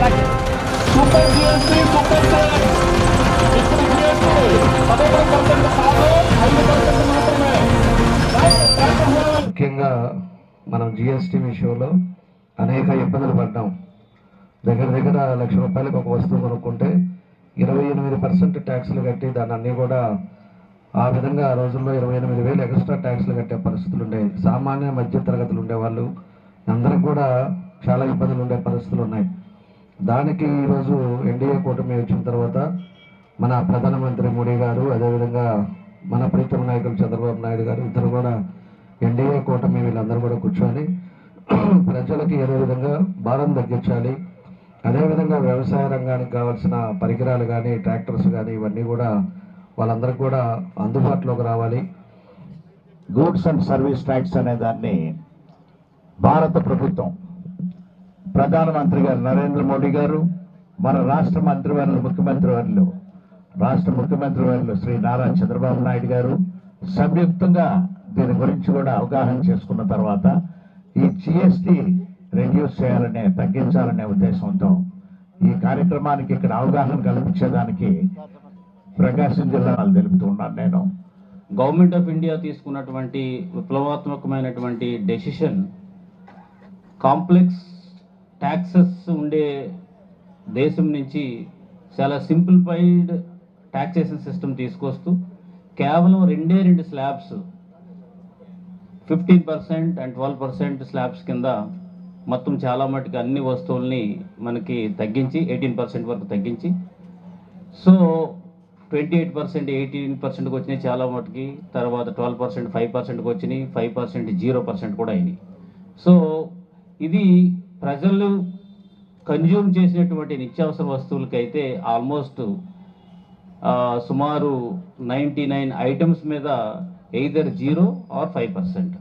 Super GST super ఇప్పుడు GST percent కాదు ఐదు పర్సెంట్ మాత్రమే ముఖ్యంగా మనం జిఎస్టీ విషయంలో అనేక ఇబ్బందులు పడ్డాం. దగ్గర దగ్గర లక్ష రూపాయలకు ఒక వస్తువు కొనుక్కుంటే ఇరవై ఎనిమిది పర్సెంట్ ట్యాక్స్లు కట్టి దాన్ని అన్నీ కూడా ఆ విధంగా ఆ రోజుల్లో ఇరవై ఎనిమిది వేలు ఎక్స్ట్రా ట్యాక్స్లు కట్టే పరిస్థితులు ఉండేవి సామాన్య మధ్య తరగతులు ఉండేవాళ్ళు అందరికి కూడా చాలా ఇబ్బందులు ఉండే పరిస్థితులు ఉన్నాయి. దానికి ఈరోజు ఎన్డీఏ కూటమి వచ్చిన తర్వాత మన ప్రధానమంత్రి మోడీ గారు అదేవిధంగా మన ప్రీతమ నాయకులు చంద్రబాబు నాయుడు గారు ఇద్దరు కూడా ఎన్డీఏ కూటమి వీళ్ళందరూ కూడా కూర్చొని ప్రజలకి ఏదో విధంగా భారం తగ్గించాలి అదేవిధంగా వ్యవసాయ రంగానికి కావాల్సిన పరికరాలు కానీ ట్రాక్టర్స్ కానీ ఇవన్నీ కూడా వాళ్ళందరికీ కూడా అందుబాటులోకి రావాలి. గూడ్స్ అండ్ సర్వీస్ ట్యాక్స్ అనే దాన్ని భారత ప్రభుత్వం ప్రధానమంత్రి గారు నరేంద్ర మోడీ గారు మన రాష్ట్ర మంత్రివర్యులు ముఖ్యమంత్రి వర్యులు రాష్ట్ర ముఖ్యమంత్రి వర్యులు శ్రీ నారా చంద్రబాబు నాయుడు గారు సంయుక్తంగా దీని గురించి కూడా అవగాహన చేసుకున్న తర్వాత ఈ జిఎస్టి రెడ్యూస్ చేయాలనే తగ్గించాలనే ఉద్దేశంతో ఈ కార్యక్రమానికి ఇక్కడ అవగాహన కల్పించేదానికి ప్రకాశం జిల్లా తెలుపుతున్నాను నేను. గవర్నమెంట్ ఆఫ్ ఇండియా తీసుకున్నటువంటి విప్లవాత్మకమైనటువంటి డెసిషన్ కాంప్లెక్స్ ట్యాక్సెస్ ఉండే దేశం నుంచి చాలా సింప్లిఫైడ్ ట్యాక్సేషన్ సిస్టమ్ తీసుకొస్తూ కేవలం రెండే రెండు slabs fifteen percent and twelve percent slabs కింద మొత్తం చాలా మటుకు అన్ని వస్తువుల్ని మనకి తగ్గించి ఎయిటీన్ పర్సెంట్ వరకు తగ్గించి. So twenty eight percent eighteen పర్సెంట్కి వచ్చినాయి చాలా మటుకి తర్వాత ట్వెల్వ్ పర్సెంట్ ఫైవ్ పర్సెంట్కి వచ్చినాయి ఫైవ్ పర్సెంట్ జీరో పర్సెంట్ కూడా అయినాయి. సో ఇది ప్రజలు కన్జ్యూమ్ చేసినటువంటి నిత్యావసర వస్తువులకైతే ఆల్మోస్ట్ సుమారు నైంటీ నైన్ ఐటమ్స్ మీద either zero or five percent